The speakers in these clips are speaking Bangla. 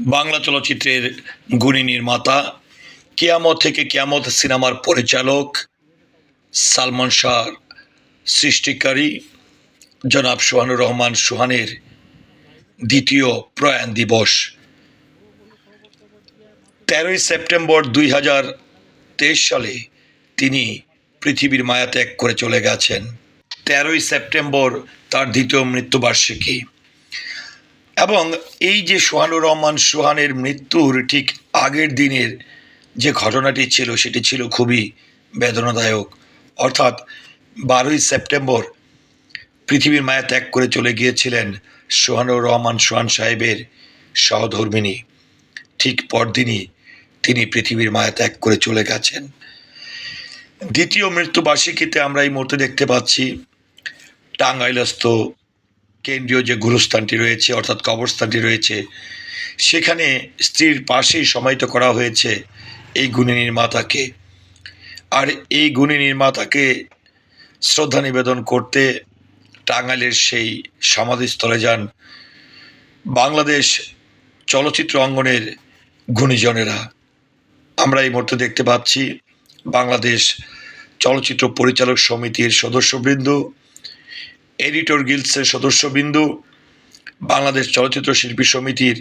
বাংলা চলচ্চিত্রের গুণী নির্মাতা, কিয়ামত থেকে কিয়ামত সিনেমার পরিচালক সালমান শাহ, সৃষ্টিকারী জনাব সোহানুর রহমান সোহানের দ্বিতীয় প্রয়াণ দিবস। তেরোই সেপ্টেম্বর দুই হাজার তেইশ সালে তিনি পৃথিবীর মায়া ত্যাগ করে চলে গেছেন। তেরোই সেপ্টেম্বর তার দ্বিতীয় মৃত্যুবার্ষিকী। এবং এই যে সোহানুর রহমান সোহানের মৃত্যুর ঠিক আগের দিনের যে ঘটনাটি ছিল, সেটি ছিল খুবই বেদনাদায়ক। অর্থাৎ বারোই সেপ্টেম্বর পৃথিবীর মায়া ত্যাগ করে চলে গিয়েছিলেন সোহানুর রহমান সোহান সাহেবের সহধর্মিনী। ঠিক পরদিনই তিনি পৃথিবীর মায়া ত্যাগ করে চলে গেছেন। দ্বিতীয় মৃত্যুবার্ষিকীতে আমরা এই মুহূর্তে দেখতে পাচ্ছি টাঙ্গাইলস্থ কেন্দ্রীয় যে গুরুস্থানটি রয়েছে, অর্থাৎ কবরস্থানটি রয়েছে, সেখানে স্ত্রীর পাশেই সমাহিত করা হয়েছে এই গুণী নির্মাতাকে। আর এই গুণী নির্মাতাকে শ্রদ্ধা নিবেদন করতে টাঙ্গাইলের সেই সমাধিস্থলে যান বাংলাদেশ চলচ্চিত্র অঙ্গনের গুণীজনেরা। আমরা এই মুহূর্তে দেখতে পাচ্ছি বাংলাদেশ চলচ্চিত্র পরিচালক সমিতির সদস্যবৃন্দ এডিটর গিলসের সদস্যবৃন্দ, বাংলাদেশ চলচ্চিত্র শিল্পী সমিতির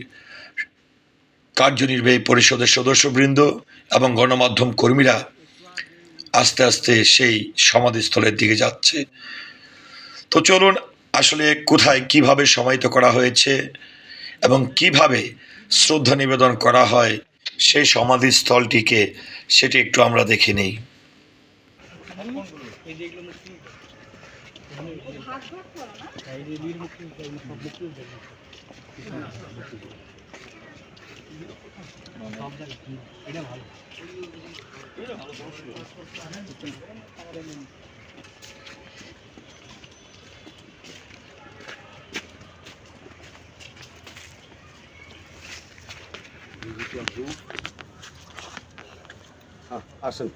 কার্যনির্বাহী পরিষদের সদস্যবৃন্দ এবং গণমাধ্যম কর্মীরা আস্তে আস্তে সেই সমাধিস্থলের দিকে যাচ্ছে। তো চলুন আসলে কোথায় কীভাবে সমাহিত করা হয়েছে এবং কীভাবে শ্রদ্ধা নিবেদন করা হয় সেই সমাধিস্থলটিকে, সেটি একটু আমরা দেখে নিই। আসুন।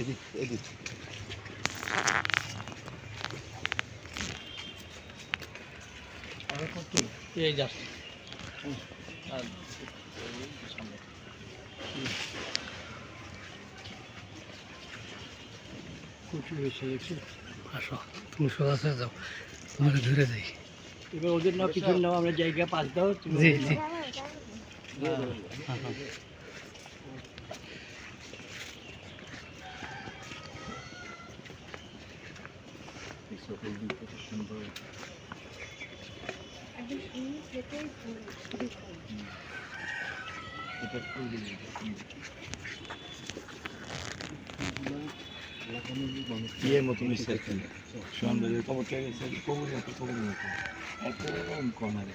এদিক এদিক। এই সামনে কুচি হয়েছে দেখছি। আসো তুমি সোজা সোজা যাও তোমাকে ধরে যাই এবার ওদের নাও কিছু নাও আমরা জায়গা পাস দাও জি জি। Yiyemedim hissettim. Şu anda da tavukları sen kovur yapıp kovur yapıp. Hatta var mı konuları?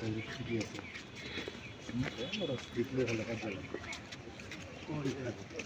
Tabii ki yapıyor. Orası yıkılıyor kadar. Orası.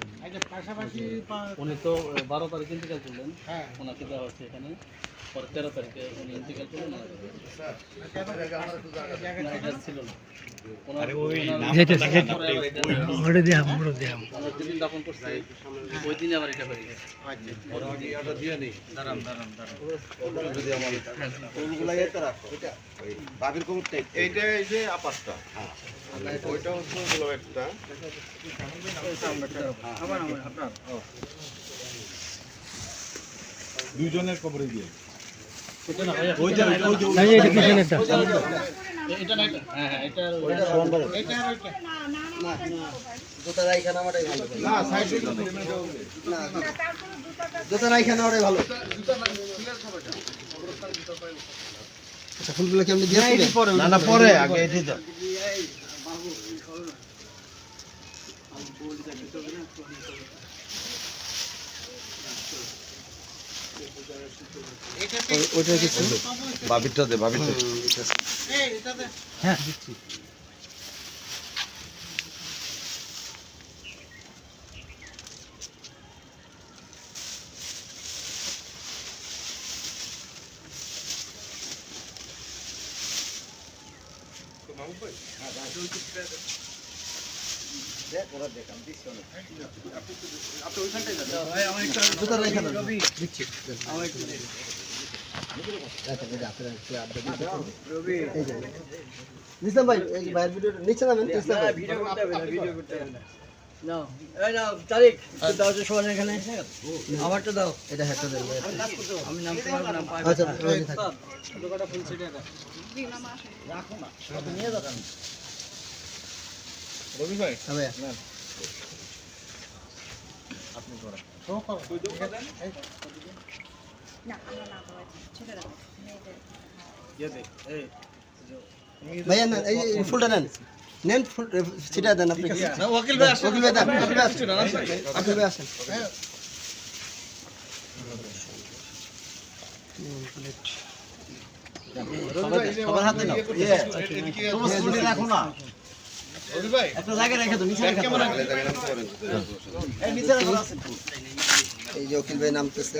في উনি তো বারো তারিখে ইন্তিকাল করলেন। হ্যাঁ। ওনাকে দেওয়া হচ্ছে এখানে। পরে তেরো তারিখে উনি ইন্তিকাল করলেন ছিল না। এটা হয়ে এইটা এই যে আপাতটা ওইটা হচ্ছে হলো একটা। দুইজনের কবরে দিয়ে এটা না, ভাইয়া, এটা না, এটা না। এ- এটা না, এটা? কিছু? হ্যাঁ, দে আর হ্যাঁ এটা আর ভাই না ভিডিও আচ্ছা ফুলগুলো ভিডিও করতে হবে না ভিডিও করতে হবে এটি আচ্ছা, ভাই। আচ্ছা ওই থাক। হ্যাঁ ভাইয়া। না আমরা না ছেলেরা মেয়েদের ভাইয়া এই এই ফুলটা নেন। নেন ছিটা দেন আপনি ওকিল ভাই আসুন। ওকিল ভাই দেন ওকিল ভাই আসেন। ওকিল ভাই আসেন। সবার হাতে নাও। তোমার স্কুটি রাখো না। একটা জায়গায় রেখে দাও নিচে রেখে এই রাখো আছে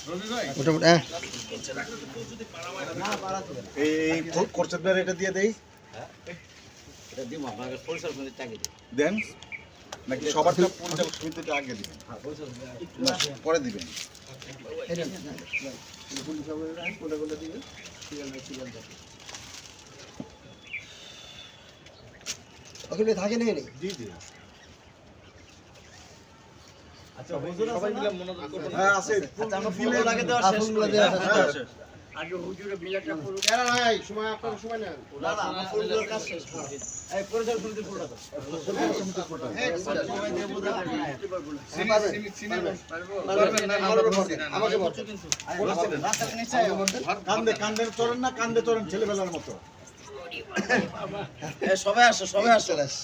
ওটা হ্যাঁ। এই এটা দিয়ে দেই। দেন। নাকি সবারটা পঞ্চাশ সমিতিটা আগে দিবেন? না, পরে দিবেন। থাকে নেই জি জি আচ্ছা হুজুর সবাই মিলে মনোযোগ করুন হ্যাঁ আছে আচ্ছা আমরা ফুলগুলো আগে দেওয়া শেষ ফুলগুলো করি। দেওয়া শেষ। আগে হুজুরে বিলাটা করুন এরা নাই সময় আপনার সময় নেন। না আমরা কাজ শেষ ফুলটা দাও আমাকে কান্দে কান্দে চড়েন না কান্দে চড়েন ছেলেবেলার মতো। সবাই আসো সবাই আসো। দেবদা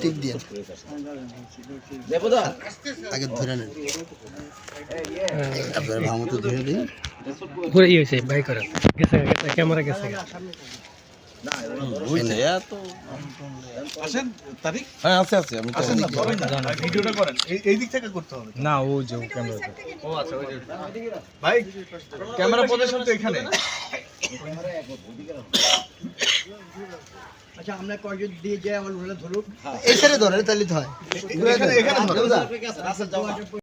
টিপ দিয়ে আগে ধরে নেন আপনার ভামতো ধরে দিন ঘুরে ইয়ে হয়েছে বাই করে গেছে গেছে ক্যামেরা গেছে আসেন তারিখ হ্যাঁ আছে আছে আমি আসেন না ধরেন না ভিডিওটা করেন এই এই দিক থেকে করতে হবে না ও যে ক্যামেরা ও আচ্ছা ভাই ক্যামেরা পজিশন তো এখানে আচ্ছা আমরা কয়জন দিয়ে যাই আমার ধরুক এই সাইডে ধরেন তাহলে তো হয়